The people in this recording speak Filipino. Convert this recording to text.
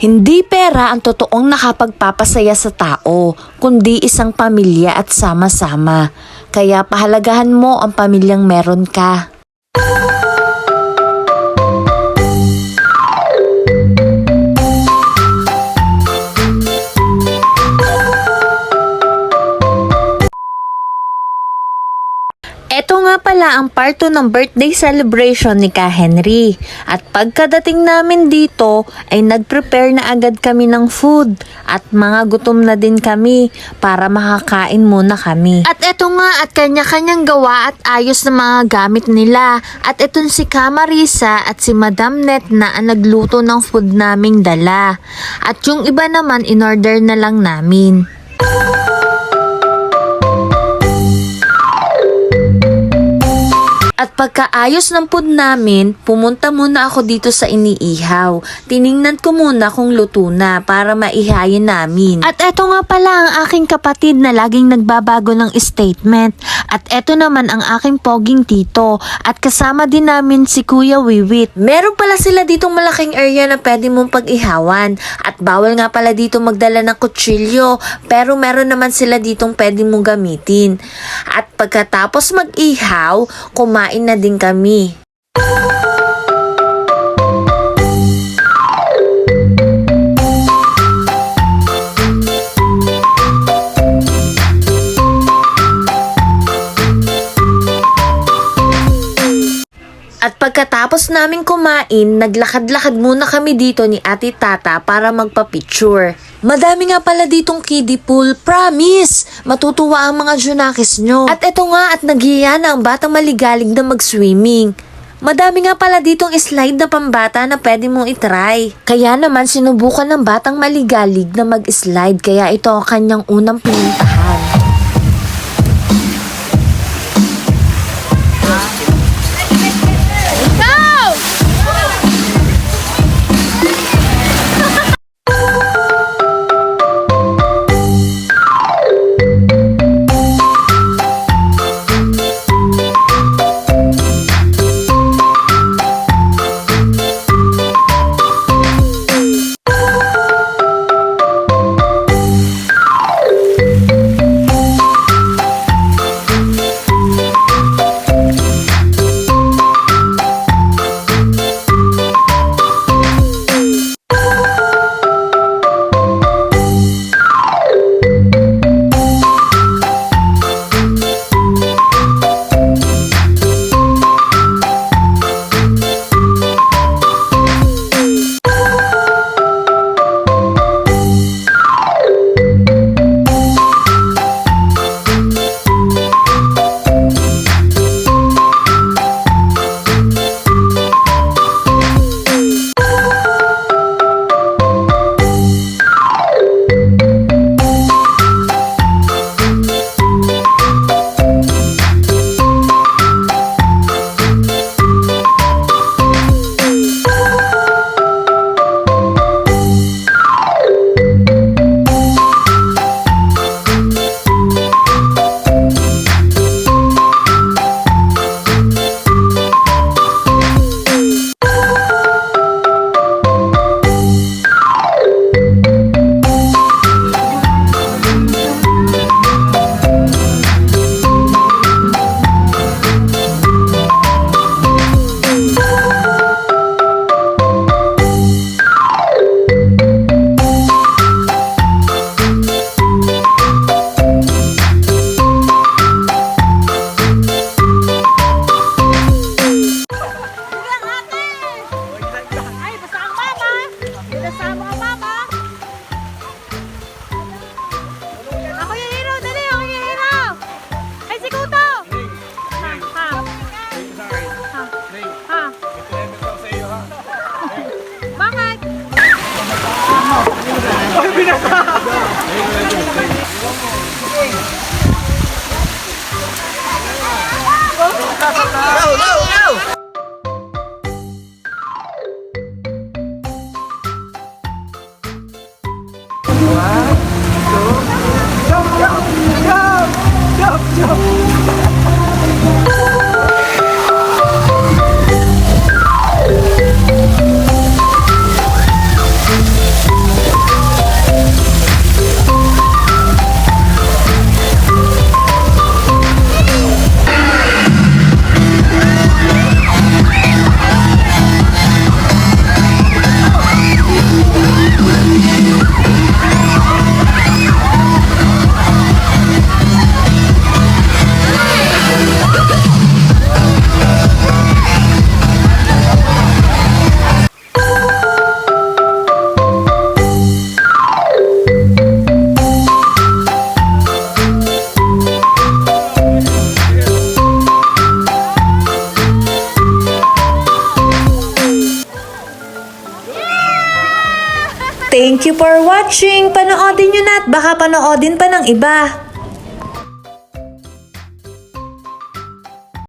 Hindi pera ang totoong nakapagpapasaya sa tao, kundi isang pamilya at sama-sama. Kaya pahalagahan mo ang pamilyang meron ka. Ito nga pala ang part 2 ng birthday celebration ni Ka Henry. At pagkadating namin dito ay nag-prepare na agad kami ng food at mga gutom na din kami para makakain muna kami. At ito nga at kanya-kanyang gawa at ayos na mga gamit nila. At itong si Ka Marisa at si Madam Net na ang nagluto ng food naming dala. At yung iba naman in-order na lang namin. At pagkaayos ng food namin, pumunta muna ako dito sa iniihaw. Tiningnan ko muna kung luto na para maihayin namin. At eto nga pala ang aking kapatid na laging nagbabago ng statement. At eto naman ang aking poging tito. At kasama din namin si Kuya Wiwit. Meron pala sila ditong malaking area na pwede mong pag-ihawan. At bawal nga pala dito magdala ng kutsilyo. Pero meron naman sila ditong pwede mong gamitin. At pagkatapos mag-ihaw, kumain na din kami. At pagkatapos namin kumain, naglakad-lakad muna kami dito ni Ate Tata para magpa-picture. Madami nga pala ditong kiddie pool, promise! Matutuwa ang mga junakis nyo. At eto nga at nagiya na ang batang maligalig na mag-swimming. Madami nga pala ditong slide na pambata na pwede mong itry. Kaya naman sinubukan ng batang maligalig na mag-slide kaya ito ang kanyang unang pinuntahan. Para sa mga mama. Ako yung hero, dali, ako yung hero. Ay, si Kuto. Ha, ha. Ha, ha. Bakit? Ay, binaka. Go, go, go. Thank you for watching. Panoodin nyo na at baka panoodin pa ng iba.